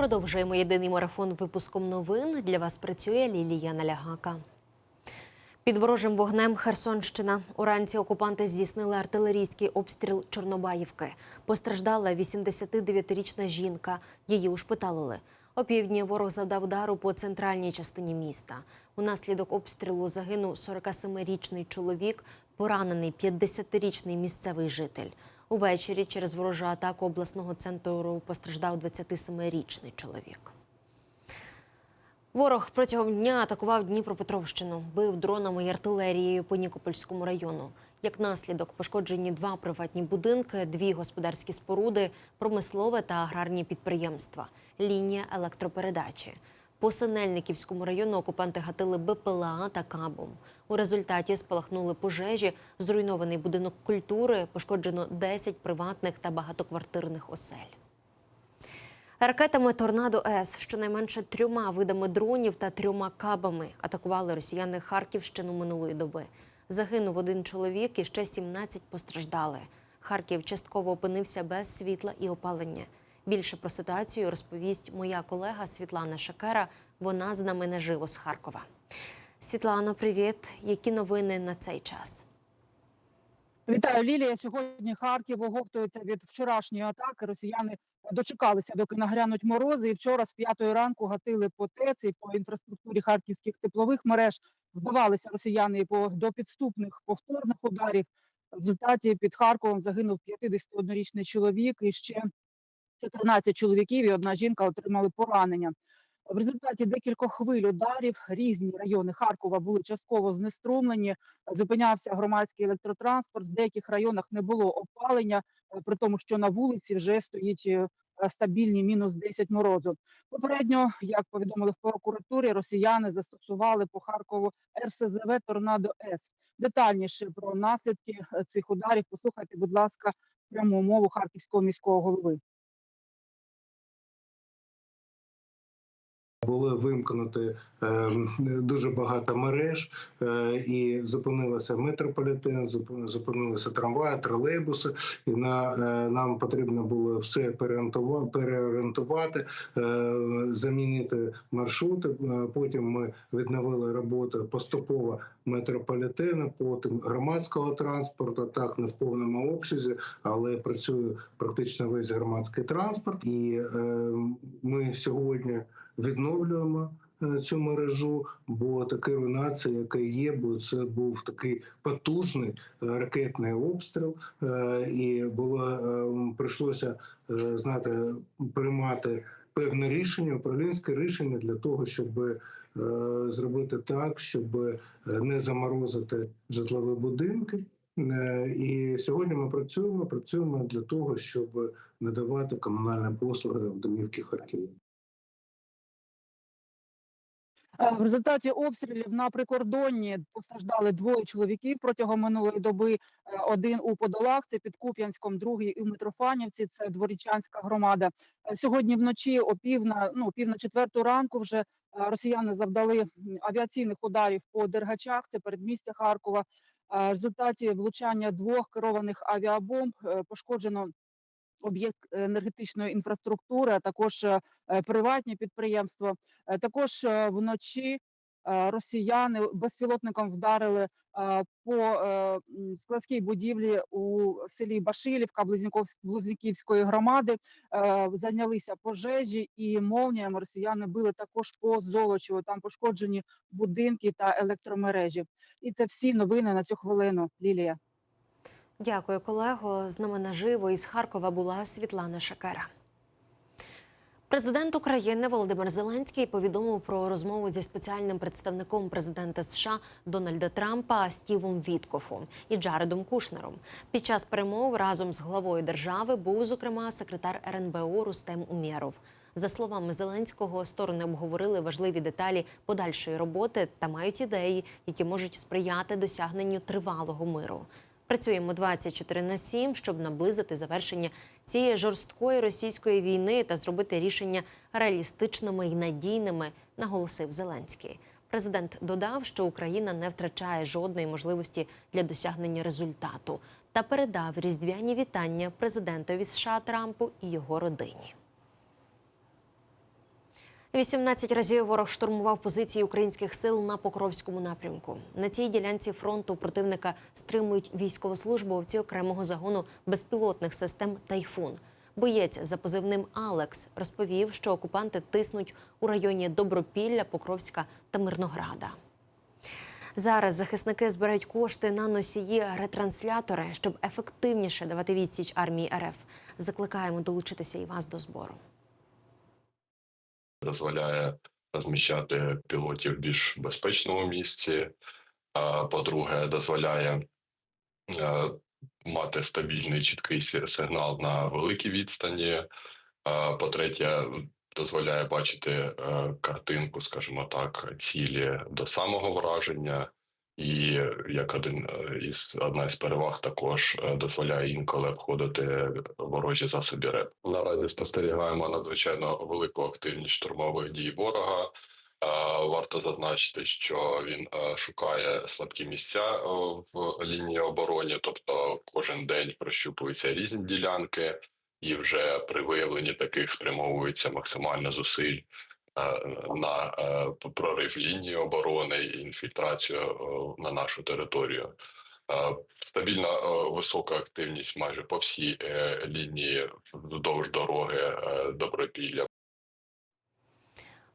Продовжуємо єдиний марафон випуском новин. Для вас працює Лілія Налягака. Під ворожим вогнем Херсонщина. Уранці окупанти здійснили артилерійський обстріл Чорнобаївки. Постраждала 89-річна жінка. Її ушпиталили. Опівдні ворог завдав удару по центральній частині міста. Унаслідок обстрілу загинув 47-річний чоловік, поранений 50-річний місцевий житель. Увечері через ворожу атаку обласного центру постраждав 27-річний чоловік. Ворог протягом дня атакував Дніпропетровщину, бив дронами і артилерією по Нікопольському району. Як наслідок пошкоджені два приватні будинки, дві господарські споруди, промислове та аграрні підприємства, лінія електропередачі. По Синельниківському району окупанти гатили БПЛА та кабом. У результаті спалахнули пожежі, зруйнований будинок культури, пошкоджено 10 приватних та багатоквартирних осель. Ракетами Торнадо С щонайменше трьома видами дронів та трьома кабами атакували росіяни Харківщину минулої доби. Загинув один чоловік і ще 17 постраждали. Харків частково опинився без світла і опалення. Більше про ситуацію розповість моя колега Світлана Шакера. Вона з нами наживо з Харкова. Світлано, привіт. Які новини на цей час? Вітаю, Лілія. Сьогодні Харків оговтується від вчорашньої атаки. Росіяни дочекалися, доки нагрянуть морози. І вчора з п'ятої ранку гатили по ТЕЦ і по інфраструктурі харківських теплових мереж. Вбивалися росіяни по до підступних повторних ударів. В результаті під Харковом загинув 51-річний чоловік і ще 14 чоловіків і одна жінка отримали поранення. В результаті декількох хвиль ударів різні райони Харкова були частково знеструмлені. Зупинявся громадський електротранспорт. В деяких районах не було опалення, е, при тому, що на вулиці вже стоїть е, стабільні мінус 10 морозу. Попередньо, як повідомили в прокуратурі, росіяни застосували по Харкову РСЗВ Торнадо С. Детальніше про наслідки е, цих ударів послухайте, будь ласка, пряму мову харківського міського голови. Були вимкнути е, дуже багато мереж, е, і зупинилося метрополітен, зуп- зупинилися трамваї, тролейбуси. І на е, нам потрібно було все переорієнтува- переорієнтувати, е, замінити маршрути. Потім ми відновили роботу поступово метрополітену, потім громадського транспорту. Так не в повному обсязі, але працює практично весь громадський транспорт. І е, ми сьогодні відновлюємо е, цю мережу, бо така руйнація, яка є, бо це був такий потужний е, ракетний обстріл, е, і було прийшлося знати приймати певне рішення, управлінське рішення для того, щоб зробити так, щоб не заморозити житлові будинки. І сьогодні ми працюємо, працюємо для того, щоб надавати комунальні послуги в домівки Харків. В результаті обстрілів на прикордонні постраждали двоє чоловіків протягом минулої доби. Е, Один у Подолах, це під Куп'янськом, другий у Митрофанівці, це Дворічанська громада. Е, Сьогодні вночі о пів на ну пів на четверту ранку вже е, росіяни завдали авіаційних ударів по Дергачах, це передмістя Харкова. В результаті влучання двох керованих авіабомб пошкоджено об'єкт енергетичної інфраструктури, а також е, е, приватні підприємства. Е, Також е, вночі е, росіяни безпілотником вдарили е, по е, складській будівлі у селі Башилівка Близнюківської громади. Е, Зайнялися пожежі і молніями росіяни били також по Золочеву. Там пошкоджені будинки та електромережі. І це всі новини на цю хвилину. Лілія. Дякую, колего. З нами наживо із Харкова була Світлана Шакера. Президент України Володимир Зеленський повідомив про розмову зі спеціальним представником президента США Дональда Трампа Стівом Віткофом і Джаредом Кушнером. Під час перемов разом з главою держави був зокрема секретар РНБО Рустем Умєров. За словами Зеленського, сторони обговорили важливі деталі подальшої роботи та мають ідеї, які можуть сприяти досягненню тривалого миру. Працюємо 24 на 7, щоб наблизити завершення цієї жорсткої російської війни та зробити рішення реалістичними і надійними, наголосив Зеленський. Президент додав, що Україна не втрачає жодної можливості для досягнення результату та передав різдвяні вітання президентові США Трампу і його родині. 18 разів ворог штурмував позиції українських сил на Покровському напрямку. На цій ділянці фронту противника стримують військовослужбовці окремого загону безпілотних систем Тайфун. Боєць за позивним Алекс розповів, що окупанти тиснуть у районі Добропілля, Покровська та Мирнограда. Зараз захисники збирають кошти на носії ретранслятори, щоб ефективніше давати відсіч армії РФ. Закликаємо долучитися і вас до збору. Дозволяє розміщати пілотів в більш безпечному місці. По-друге, дозволяє е, мати стабільний чіткий сигнал на великій відстані. По-третє, дозволяє бачити е, картинку, скажімо так, цілі до самого враження. І як один е, із одна із переваг також е, дозволяє інколи обходити ворожі засоби РЕП. Наразі спостерігаємо надзвичайно велику активність штурмових дій ворога. Е, Варто зазначити, що він е, шукає слабкі місця е, в лінії оборони, тобто кожен день прощупуються різні ділянки, і вже при виявленні таких спрямовується максимально зусиль е, на е, прорив лінії оборони і інфільтрацію е, на нашу територію. Е, Стабільна е, висока активність майже по всій е, лінії вздовж дороги е, Добропілля.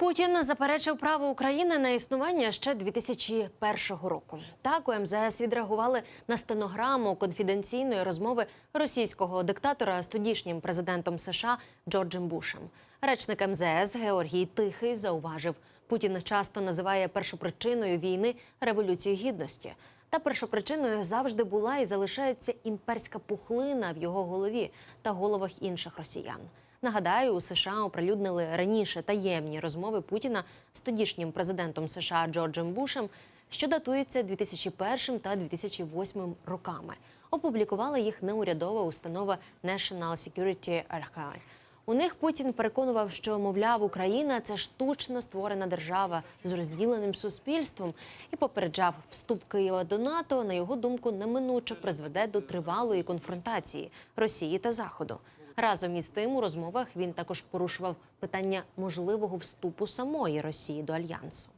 Путін заперечив право України на існування ще 2001 року. Так у МЗС відреагували на стенограму конфіденційної розмови російського диктатора з тодішнім президентом США Джорджем Бушем. Речник МЗС Георгій Тихий зауважив, Путін часто називає першопричиною війни революцію гідності. Та першопричиною завжди була і залишається імперська пухлина в його голові та головах інших росіян. Нагадаю, у США оприлюднили раніше таємні розмови Путіна з тодішнім президентом США Джорджем Бушем, що датуються 2001 та 2008 роками. Опублікувала їх неурядова установа National Security Archive. У них Путін переконував, що мовляв, Україна це штучно створена держава з розділеним суспільством, і попереджав, вступ Києва до НАТО, на його думку, неминуче призведе до тривалої конфронтації Росії та Заходу. Разом із тим, у розмовах він також порушував питання можливого вступу самої Росії до альянсу.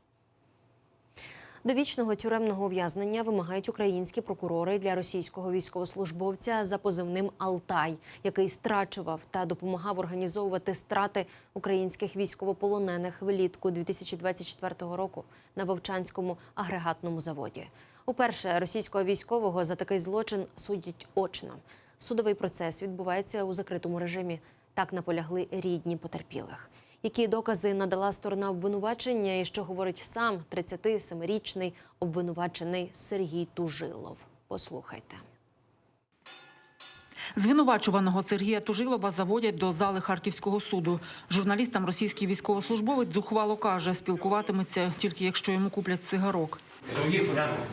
Довічного тюремного ув'язнення вимагають українські прокурори для російського військовослужбовця за позивним Алтай, який страчував та допомагав організовувати страти українських військовополонених влітку 2024 року на Вовчанському агрегатному заводі. Уперше російського військового за такий злочин судять очно. Судовий процес відбувається у закритому режимі. Так наполягли рідні потерпілих. Які докази надала сторона обвинувачення, і що говорить сам 37-річний обвинувачений Сергій Тужилов? Послухайте. Звинувачуваного Сергія Тужилова заводять до зали Харківського суду. Журналістам російський військовослужбовець зухвало каже, спілкуватиметься тільки якщо йому куплять цигарок. Других вариантов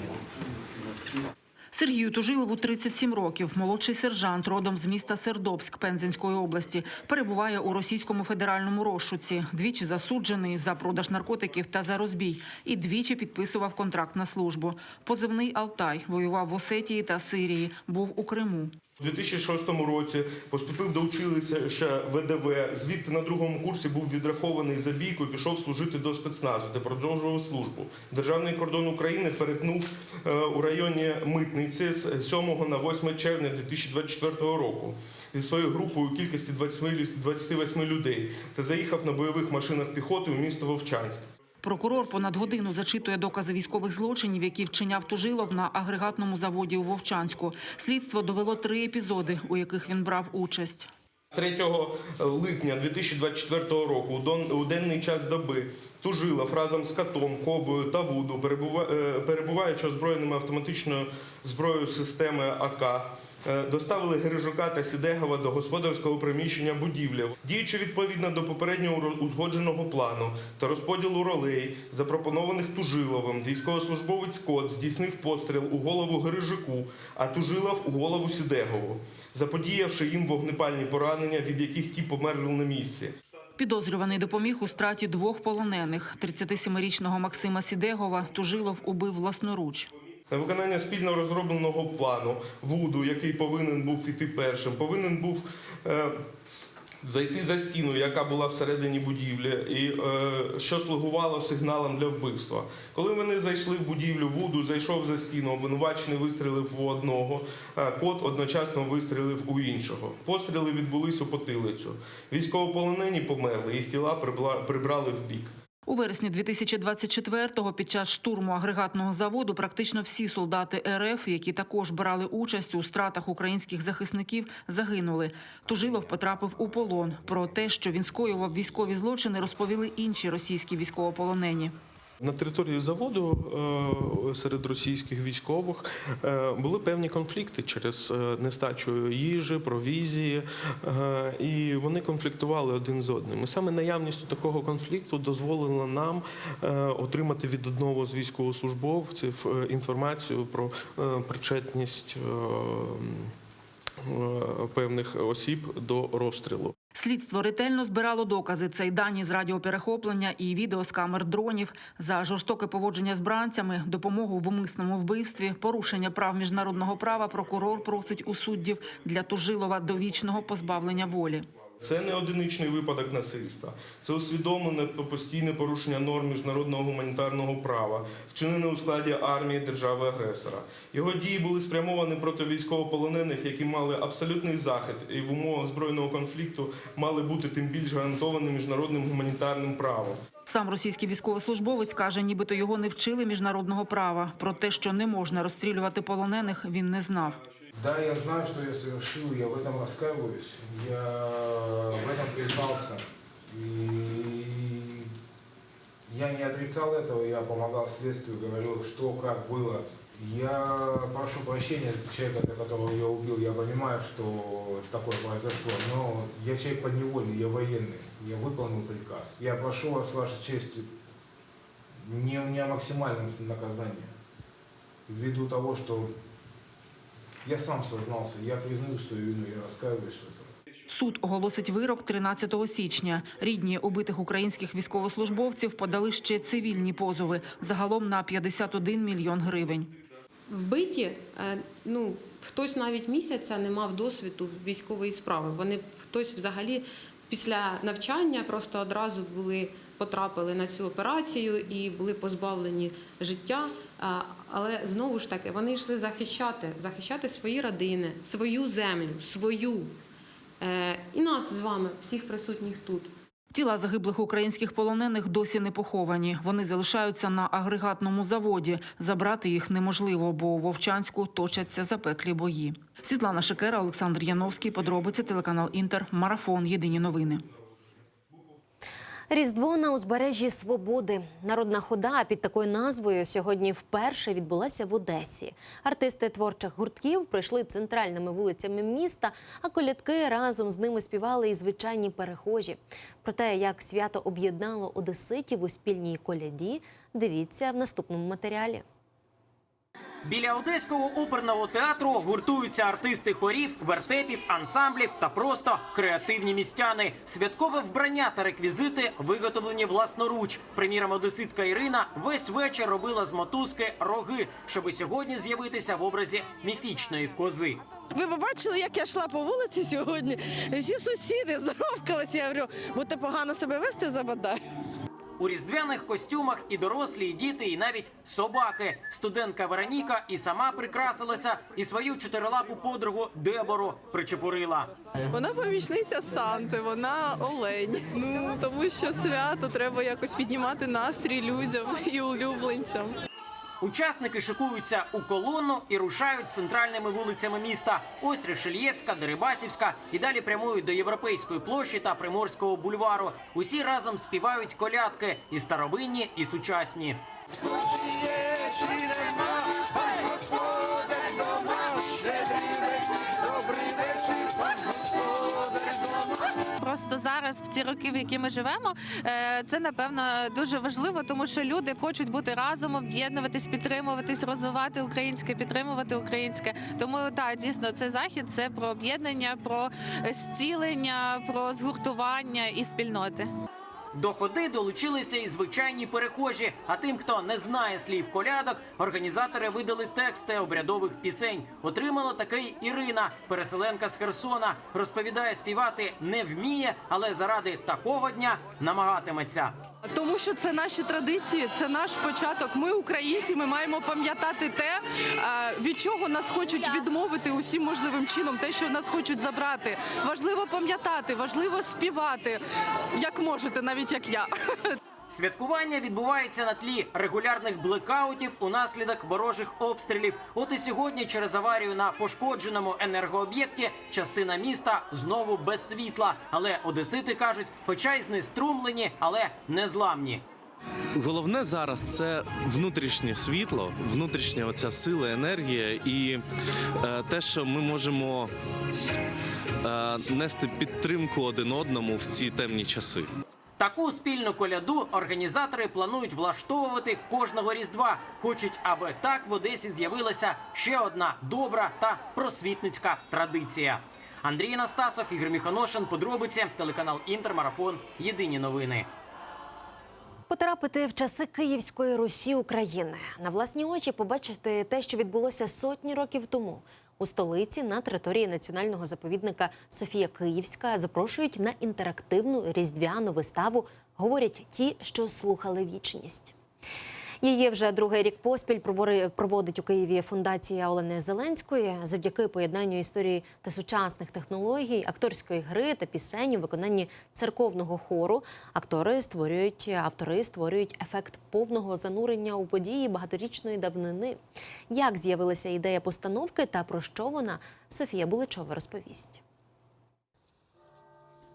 нет. Сергію Тужилову 37 років. Молодший сержант, родом з міста Сердобськ Пензенської області, перебуває у російському федеральному розшуці. Двічі засуджений за продаж наркотиків та за розбій. І двічі підписував контракт на службу. Позивний Алтай воював в Осетії та Сирії. Був у Криму. У 2006 році поступив до училища ВДВ. Звідти на другому курсі був відрахований за бійку і пішов служити до спецназу, де продовжував службу. Державний кордон України перетнув е, у районі Митниці з 7 на 8 червня 2024 року зі своєю групою у кількості 28 28 людей та заїхав на бойових машинах піхоти у місто Вовчанськ. Прокурор понад годину зачитує докази військових злочинів, які вчиняв Тужилов на агрегатному заводі у Вовчанську. Слідство довело три епізоди, у яких він брав участь. 3 липня 2024 року у денний час доби Тужилов разом з катом, кобою та вуду, е, перебуваючи озброєними автоматичною зброєю системи АК, доставили Гережука та Сідегова до господарського приміщення будівлі. Діючи відповідно до попереднього узгодженого плану та розподілу ролей, запропонованих Тужиловим, військовослужбовець Кот здійснив постріл у голову Гережуку, а Тужилов у голову Сідегову, заподіявши їм вогнепальні поранення, від яких ті померли на місці. Підозрюваний допоміг у страті двох полонених. 37-річного Максима Сідегова Тужилов убив власноруч. На виконання спільно розробленого плану Вуду, який повинен був іти першим, повинен був е, зайти за стіну, яка була всередині будівлі, і е, що слугувало сигналом для вбивства. Коли вони зайшли в будівлю, Вуду зайшов за стіну, обвинувачений вистрілив в одного, е, кот одночасно вистрілив у іншого. Постріли відбулись у потилицю. Військовополонені померли, їх тіла прибрали в бік. У вересні 2024-го під час штурму агрегатного заводу практично всі солдати РФ, які також брали участь у стратах українських захисників, загинули. Тужилов потрапив у полон. Про те, що він скоював військові злочини, розповіли інші російські військовополонені. На території заводу е, серед російських військових е, були певні конфлікти через е, нестачу їжі, провізії, і вони конфліктували один з одним. І саме наявністю такого конфлікту дозволила нам отримати від одного з військовослужбовців інформацію про причетність певних осіб до розстрілу. Слідство ретельно збирало докази. Це й дані з радіоперехоплення і відео з камер дронів за жорстоке поводження з бранцями, допомогу в умисному вбивстві, порушення прав міжнародного права. Прокурор просить у суддів для Тужилова довічного позбавлення волі. Це не одиничний випадок насильства. Це усвідомлене постійне порушення норм міжнародного гуманітарного права, вчинене у складі армії держави-агресора. Його дії були спрямовані проти військовополонених, які мали абсолютний захист і в умовах збройного конфлікту мали бути тим більш гарантовані міжнародним гуманітарним правом. Сам російський військовослужбовець каже, нібито його не вчили міжнародного права. Про те, що не можна розстрілювати полонених, він не знав. Да, я знаю, что я совершил, я в этом раскаиваюсь, я в этом признался. И я не отрицал этого, я помогал следствию, говорил, что, как было. Я прошу прощения человека, которого я убил, я понимаю, что такое произошло, но я человек подневольный, я военный, я выполнил приказ. Я прошу вас, ваша честь, не, не о максимальном наказании, ввиду того, что я сам сознался, я признаю свою вину, я раскаиваюсь в этом. Суд оголосить вирок 13 січня. Рідні убитих українських військовослужбовців подали ще цивільні позови загалом на 51 мільйон гривень. Вбиті, е, ну хтось навіть місяця не мав досвіду військової справи. Вони хтось взагалі після навчання просто одразу були потрапили на цю операцію і були позбавлені життя. Але знову ж таки вони йшли захищати, захищати свої родини, свою землю, свою Е, і нас з вами, всіх присутніх тут. Тіла загиблих українських полонених досі не поховані. Вони залишаються на агрегатному заводі. Забрати їх неможливо, бо у Вовчанську точаться запеклі бої. Світлана Шекера, Олександр Яновський. Подробиці телеканал Інтер. Марафон. Єдині новини. Різдво на узбережжі Свободи. Народна хода під такою назвою сьогодні вперше відбулася в Одесі. Артисти творчих гуртків пройшли центральними вулицями міста, а колядки разом з ними співали і звичайні перехожі. Про те, як свято об'єднало одеситів у спільній коляді, дивіться в наступному матеріалі. Біля одеського оперного театру гуртуються артисти хорів, вертепів, ансамблів та просто креативні містяни. Святкове вбрання та реквізити виготовлені власноруч. Приміром, одеситка Ірина весь вечір робила з мотузки роги, щоби сьогодні з'явитися в образі міфічної кози. Ви побачили, як я йшла по вулиці сьогодні? Всі сусіди здоровкалися. Я говорю, будете погано себе вести забадай. У різдвяних костюмах і дорослі, і діти, і навіть собаки. Студентка Вероніка і сама прикрасилася, і свою чотирилапу подругу Дебору причепурила. Вона помічниця Санти, вона олень. Ну тому що свято треба якось піднімати настрій людям і улюбленцям. Учасники шикуються у колону і рушають центральними вулицями міста. Ось Решельєвська, Дерибасівська і далі прямують до Європейської площі та Приморського бульвару. Усі разом співають колядки і старовинні, і сучасні. Просто зараз, в ці роки, в які ми живемо, е, це напевно дуже важливо, тому що люди хочуть бути разом, об'єднуватись, підтримуватись, розвивати українське, підтримувати українське. Тому так, дійсно, це захід це про об'єднання, про е, зцілення, про згуртування і спільноти. До ходи долучилися і звичайні перехожі. А тим, хто не знає слів колядок, організатори видали тексти обрядових пісень. Отримала такий Ірина, переселенка з Херсона. Розповідає, співати не вміє, але заради такого дня намагатиметься. Тому що це наші традиції, це наш початок. Ми українці. Ми маємо пам'ятати те, е, від чого нас хочуть відмовити усім можливим чином, те, що нас хочуть забрати. Важливо пам'ятати, важливо співати, як можете, навіть як я. Святкування відбувається на тлі регулярних блекаутів унаслідок ворожих обстрілів. От і сьогодні, через аварію на пошкодженому енергооб'єкті, частина міста знову без світла. Але одесити кажуть, хоча й знеструмлені, але не зламні. Головне зараз це внутрішнє світло, внутрішня оця сила, енергія і е, те, що ми можемо е, нести підтримку один одному в ці темні часи. Таку спільну коляду організатори планують влаштовувати кожного різдва. Хочуть, аби так в Одесі з'явилася ще одна добра та просвітницька традиція. Андрій Настасов, Ігор Міханошин, подробиці, телеканал Інтермарафон. Єдині новини. Потрапити в часи Київської Русі України на власні очі побачити те, що відбулося сотні років тому. У столиці на території національного заповідника Софія Київська запрошують на інтерактивну різдвяну виставу. Говорять ті, що слухали вічність. Її вже другий рік поспіль проводить у Києві фундація Олени Зеленської завдяки поєднанню історії та сучасних технологій, акторської гри та пісень у виконанні церковного хору. Актори створюють автори створюють ефект повного занурення у події багаторічної давнини. Як з'явилася ідея постановки та про що вона Софія Буличова розповість.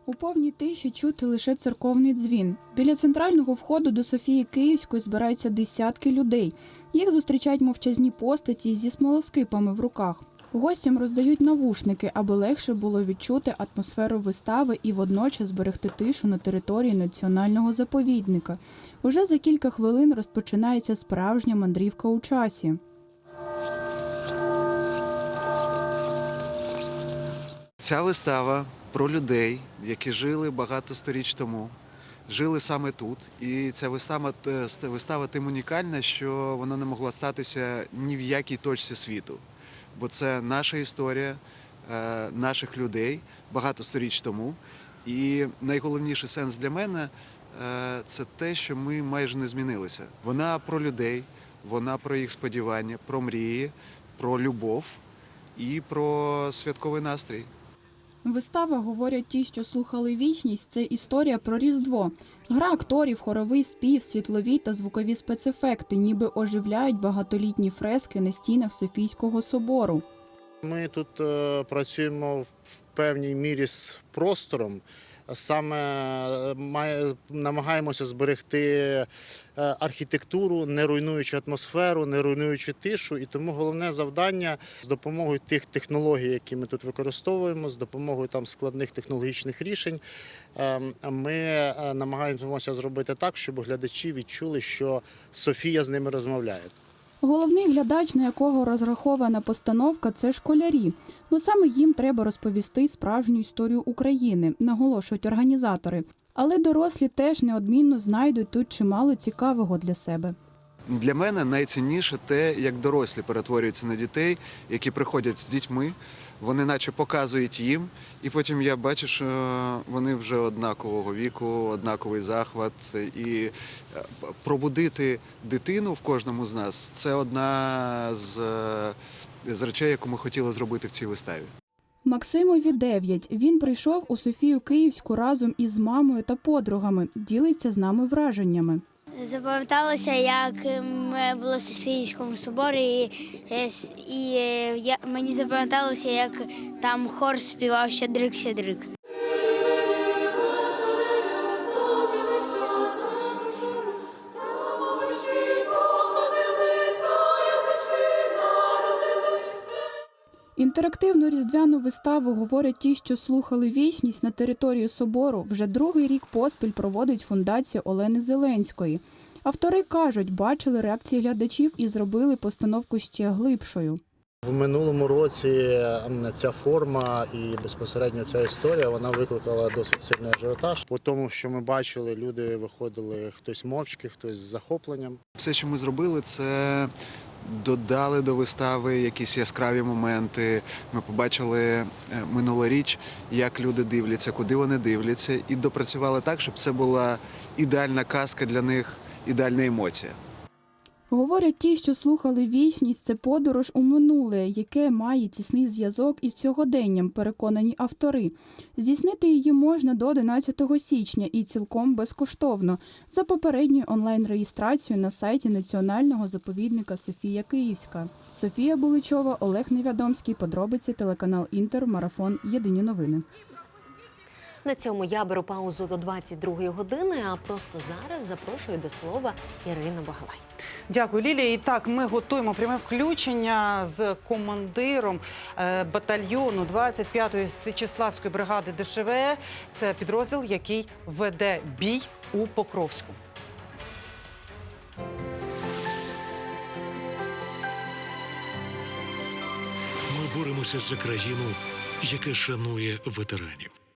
У повній тиші чути лише церковний дзвін. Біля центрального входу до Софії Київської збираються десятки людей. Їх зустрічають мовчазні постаті зі смолоскипами в руках. Гостям роздають навушники, аби легше було відчути атмосферу вистави і водночас зберегти тишу на території національного заповідника. Уже за кілька хвилин розпочинається справжня мандрівка у часі. Ця вистава про людей, які жили багато сторіч тому, жили саме тут. І ця вистава, е, вистава тим унікальна, що вона не могла статися ні в якій точці світу. Бо це наша історія е, наших людей багато сторіч тому. І найголовніший сенс для мене е, це те, що ми майже не змінилися. Вона про людей, вона про їх сподівання, про мрії, про любов і про святковий настрій. Вистава, говорять ті, що слухали вічність, це історія про Різдво. Гра акторів, хоровий спів, світлові та звукові спецефекти, ніби оживляють багатолітні фрески на стінах Софійського собору. Ми тут е, працюємо в певній мірі з простором. Саме е, намагаємося зберегти е, архітектуру, не руйнуючи атмосферу, не руйнуючи тишу. І тому головне завдання з допомогою тих технологій, які ми тут використовуємо, з допомогою там складних технологічних рішень, е, ми е, намагаємося зробити так, щоб глядачі відчули, що Софія з ними розмовляє. Головний глядач, на якого розрахована постановка, це школярі. Бо саме їм треба розповісти справжню історію України, наголошують організатори. Але дорослі теж неодмінно знайдуть тут чимало цікавого для себе. Для мене найцінніше те, як дорослі перетворюються на дітей, які приходять з дітьми. Вони наче показують їм, і потім я бачу, що вони вже однакового віку, однаковий захват. І е, пробудити дитину в кожному з нас це одна з, е, з речей, яку ми хотіли зробити в цій виставі. Максимові 9. Він прийшов у Софію Київську разом із мамою та подругами. Ділиться з нами враженнями. Запам'яталося, як ми були в Софійському соборі, і, і я, мені запам'яталося, як там хор співав Щедрик, Інтерактивну різдвяну виставу говорять ті, що слухали вічність на території собору. Вже другий рік поспіль проводить фундація Олени Зеленської. Автори кажуть, бачили реакції глядачів і зробили постановку ще глибшою. В минулому році ця форма і безпосередньо ця історія вона викликала досить сильний ажіотаж. По тому, що ми бачили, люди виходили хтось мовчки, хтось з захопленням. Все, що ми зробили, це додали до вистави якісь яскраві моменти. Ми побачили е, минулоріч, як люди дивляться, куди вони дивляться, і допрацювали так, щоб це була ідеальна казка для них, ідеальна емоція. Говорять ті, що слухали вічність, це подорож у минуле, яке має тісний зв'язок із сьогоденням, переконані автори. Здійснити її можна до 11 січня і цілком безкоштовно за попередньою онлайн-реєстрацією на сайті Національного заповідника Софія Київська. Софія Буличова, Олег Невядомський. Подробиці телеканал Інтер. Марафон. Єдині новини. На цьому я беру паузу до 22 години. А просто зараз запрошую до слова Ірину Багалай. Дякую, Лілія. І так, ми готуємо пряме включення з командиром е, батальйону 25-ї Сичеславської бригади ДШВ. Це підрозділ, який веде бій у Покровську. Ми боремося за країну, яка шанує ветеранів.